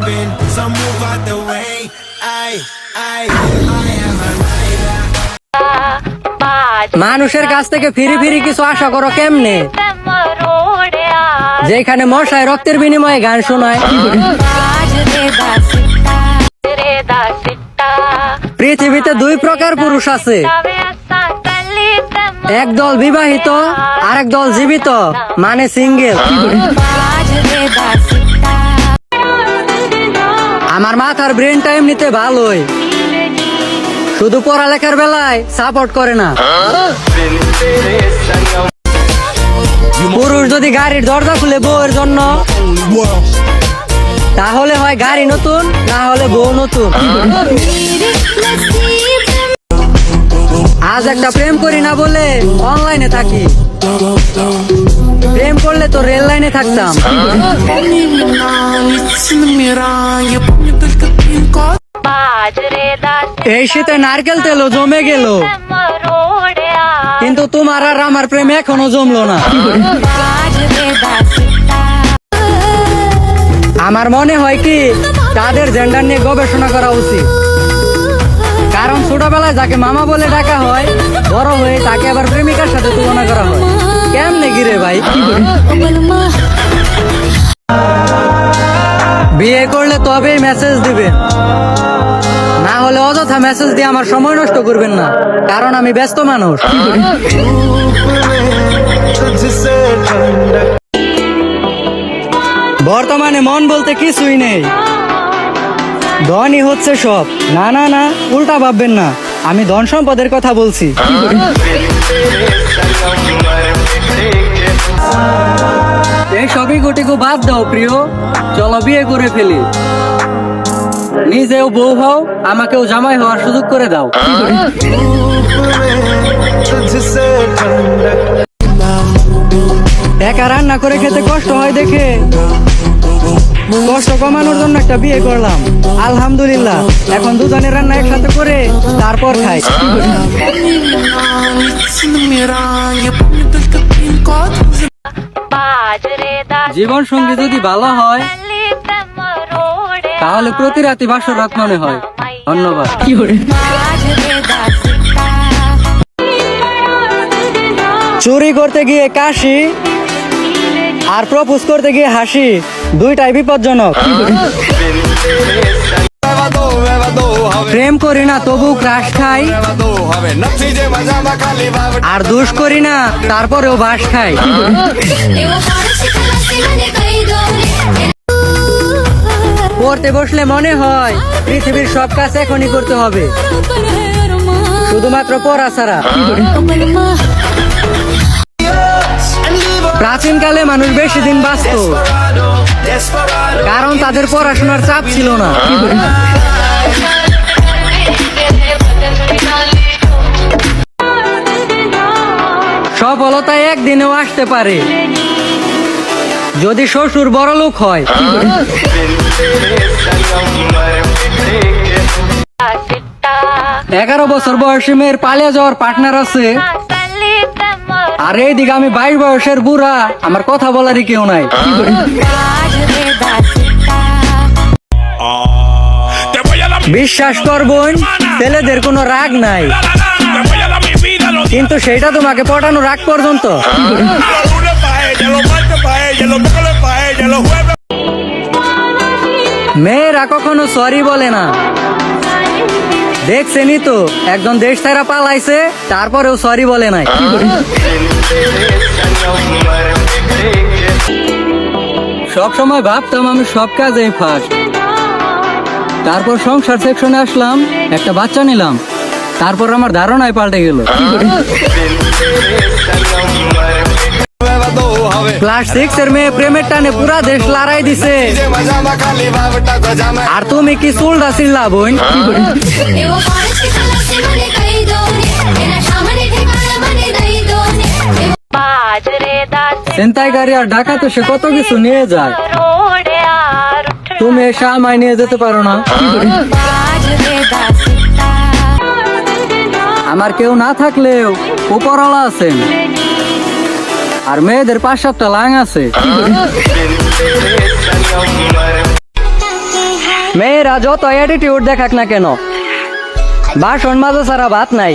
clubbing, so move out the way. I, I, I am a rider. মানুষের কাছ থেকে ফিরি ফিরি কিছু আশা করো কেমনে? যেখানে মশায় রক্তের বিনিময়ে গান শোনায়। পৃথিবীতে দুই প্রকার পুরুষ আছে। একদল বিবাহিত আরেক দল জীবিত মানে সিঙ্গেল। আমার ব্রেন টাইম নিতে ভালোই। শুধু পড়ালেখার বেলায় সাপোর্ট করে না। পুরুষ যদি গাড়ির দরজা খুলে বউয়ের জন্য, তাহলে হয় গাড়ি নতুন, না হলে বউ নতুন। আজ একটা প্রেম করি না বলে অনলাইনে থাকি। প্রেম করলে তো রেল লাইনে থাকতাম। এই শীতে নারকেল তেলও জমে গেল। কিন্তু তোমার আর আমার প্রেম এখনও জমলো না। আমার মনে হয় কি, তাদের জেন্ডার নিয়ে গবেষণা করা উচিত। কারণ ছোটবেলায় যাকে মামা বলে ডাকা হয়, বড় হয়ে তাকে আবার প্রেমিকার সাথে তুলনা করা হয়। কেমনে গিরে ভাই? বিয়ে করলে তবেই মেসেজ দিবেন। না হলে অযথা মেসেজ দিয়ে আমার সময় নষ্ট করবেন না, কারণ আমি ব্যস্ত মানুষ। বর্তমানে মন বলতে কিছুই নেই। ধনই হচ্ছে সব। না না না, উল্টা ভাববেন না। আমি ধন সম্পদের কথা বলছি। এই সবই গুটিকু বাদ দাও প্রিয়। চলো বিয়ে করে ফেলি। নিজেও বউ হও, আমাকেও জামাই হওয়ার সুযোগ করে দাও। একা রান্না করে খেতে কষ্ট হয় দেখে। কষ্ট কমানোর জন্য একটা বিয়ে করলাম। আলহামদুলিল্লাহ। এখন দুজনের রান্না একসাথে করে তারপর খাই। জীবন সঙ্গী যদি ভালো হয় তাহলে প্রতি রাতে বাসর রাত মনে হয়। ধন্যবাদ। কি চুরি করতে গিয়ে কাশি আর প্রপোজ করতে গিয়ে হাসি। দুইটাই বিপজ্জনক। প্রেম করি না, তবু ক্রাশ খাই। আর দোষ করি না, তারপরেও বাস খাই। পড়তে বসলে মনে হয়, পৃথিবীর সব কাজ এখনই করতে হবে। শুধুমাত্র পড়া ছাড়া। প্রাচীনকালে মানুষ বেশি দিন বাঁচত। কারণ তাদের পড়াশোনার চাপ ছিল না। সফলতা একদিনেও আসতে পারে। যদি শ্বশুর বড় লোক হয়। এগারো বছর বয়সী মেয়ের পালিয়ে যাওয়ার পার্টনার আছে। আর এইদিকে আমি বাইশ বয়সের বুড়া, আমার কথা বলারই কেউ নাই। বিশ্বাস কর বোন, ছেলেদের কোনো রাগ নাই। কিন্তু সেটা তোমাকে পটানো রাগ পর্যন্ত। মেয়েরা কখনো সরি বলে না। দেখছেনি তো, একজন দেশ তারা পালাইছে, তারপরেও সরি বলে নাই। সব সময় ভাবতাম আমি সব কাজে ফার্স্ট তারপর সংসার সেকশনে আসলাম, একটা বাচ্চা নিলাম। তারপর আমার ধারণায় পাল্টে গেল। ক্লাস সিক্স এর মেয়ে প্রেমের টানে পুরা দেশ লড়াই দিছে। আর তুমি কি চুলটা চিল্লা বোন? চিন্তাই গাড়ি আর ঢাকাতে সে কত কিছু নিয়ে যায়। তুমি এসে আমায় নিয়ে যেতে পারো না। আমার কেউ না থাকলেও উপরওয়ালা আছেন। আর মেয়েদের পাঁচ সাতটা লাং আছে। মেয়েরা যত অ্যাটিটিউড দেখাক না কেন, বাসন মাজা ছাড়া ভাত নাই।